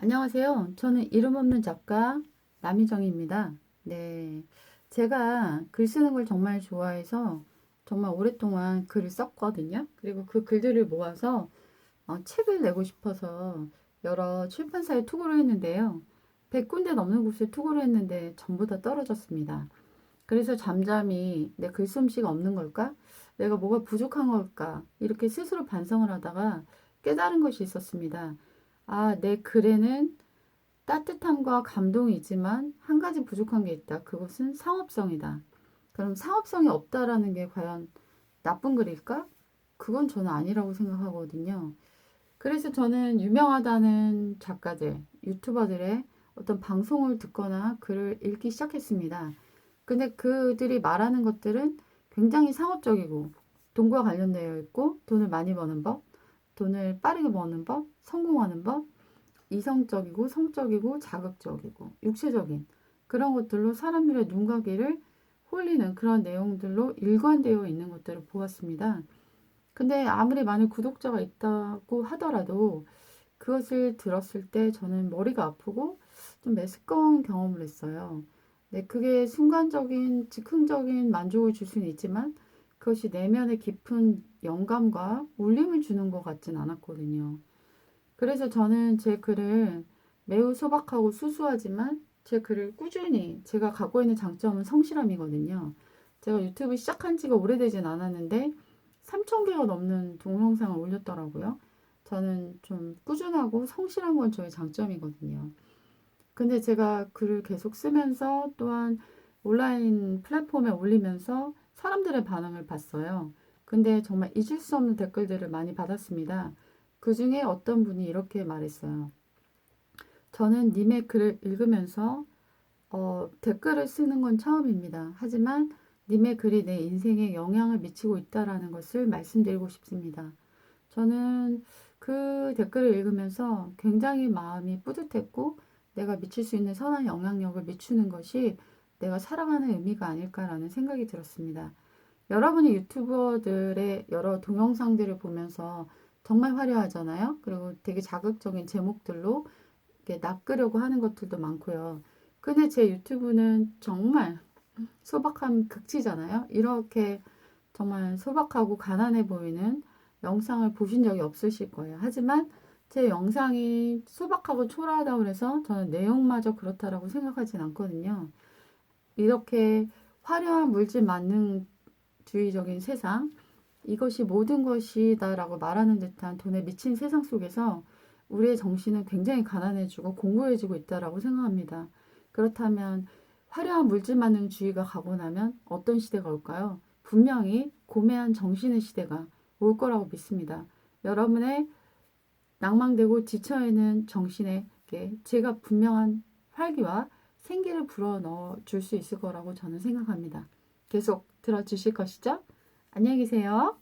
안녕하세요. 저는 이름 없는 작가 남희정입니다. 네. 제가 글 쓰는 걸 정말 좋아해서 정말 오랫동안 글을 썼거든요. 그리고 그 글들을 모아서 어, 책을 내고 싶어서 여러 출판사에 투고를 했는데요. 100군데 넘는 곳에 투고를 했는데 전부 다 떨어졌습니다. 그래서 잠잠히 내 글솜씨가 없는 걸까? 내가 뭐가 부족한 걸까? 이렇게 스스로 반성을 하다가 깨달은 것이 있었습니다. 아, 내 글에는 따뜻함과 감동이지만 한 가지 부족한 게 있다. 그것은 상업성이다. 그럼 상업성이 없다라는 게 과연 나쁜 글일까? 그건 저는 아니라고 생각하거든요. 그래서 저는 유명하다는 작가들, 유튜버들의 어떤 방송을 듣거나 글을 읽기 시작했습니다. 근데 그들이 말하는 것들은 굉장히 상업적이고 돈과 관련되어 있고 돈을 많이 버는 법, 돈을 빠르게 버는 법, 성공하는 법, 이성적이고 성적이고 자극적이고 육체적인 그런 것들로 사람들의 눈과 귀를 홀리는 그런 내용들로 일관되어 있는 것들을 보았습니다. 근데 아무리 많은 구독자가 있다고 하더라도 그것을 들었을 때 저는 머리가 아프고 좀 메스꺼운 경험을 했어요. 네, 그게 순간적인 즉흥적인 만족을 줄 수는 있지만 그것이 내면에 깊은 영감과 울림을 주는 것 같진 않았거든요. 그래서 저는 제 글을 매우 소박하고 수수하지만 제 글을 꾸준히 제가 갖고 있는 장점은 성실함이거든요. 제가 유튜브 시작한 지가 오래되진 않았는데 3,000개가 넘는 동영상을 올렸더라고요. 저는 좀 꾸준하고 성실한 건 저의 장점이거든요. 근데 제가 글을 계속 쓰면서 또한 온라인 플랫폼에 올리면서 사람들의 반응을 봤어요. 근데 정말 잊을 수 없는 댓글들을 많이 받았습니다. 그 중에 어떤 분이 이렇게 말했어요. 저는 님의 글을 읽으면서 어, 댓글을 쓰는 건 처음입니다. 하지만 님의 글이 내 인생에 영향을 미치고 있다라는 것을 말씀드리고 싶습니다. 저는 그 댓글을 읽으면서 굉장히 마음이 뿌듯했고 내가 미칠 수 있는 선한 영향력을 미치는 것이 내가 살아가는 의미가 아닐까라는 생각이 들었습니다. 여러분이 유튜버들의 여러 동영상들을 보면서 정말 화려하잖아요. 그리고 되게 자극적인 제목들로 낚으려고 하는 것들도 많고요. 근데 제 유튜브는 정말 소박함 극치잖아요. 이렇게 정말 소박하고 가난해 보이는 영상을 보신 적이 없으실 거예요. 하지만 제 영상이 소박하고 초라하다고 해서 저는 내용마저 그렇다라고 생각하진 않거든요. 이렇게 화려한 물질 만능주의적인 세상, 이것이 모든 것이다라고 말하는 듯한 돈에 미친 세상 속에서 우리의 정신은 굉장히 가난해지고 공고해지고 있다라고 생각합니다. 그렇다면 화려한 물질 만능주의가 가고 나면 어떤 시대가 올까요? 분명히 고매한 정신의 시대가 올 거라고 믿습니다. 여러분의 낭망되고 지쳐있는 정신에게 제가 분명한 활기와 생기를 불어 넣어 줄 수 있을 거라고 저는 생각합니다. 계속 들어주실 것이죠? 안녕히 계세요.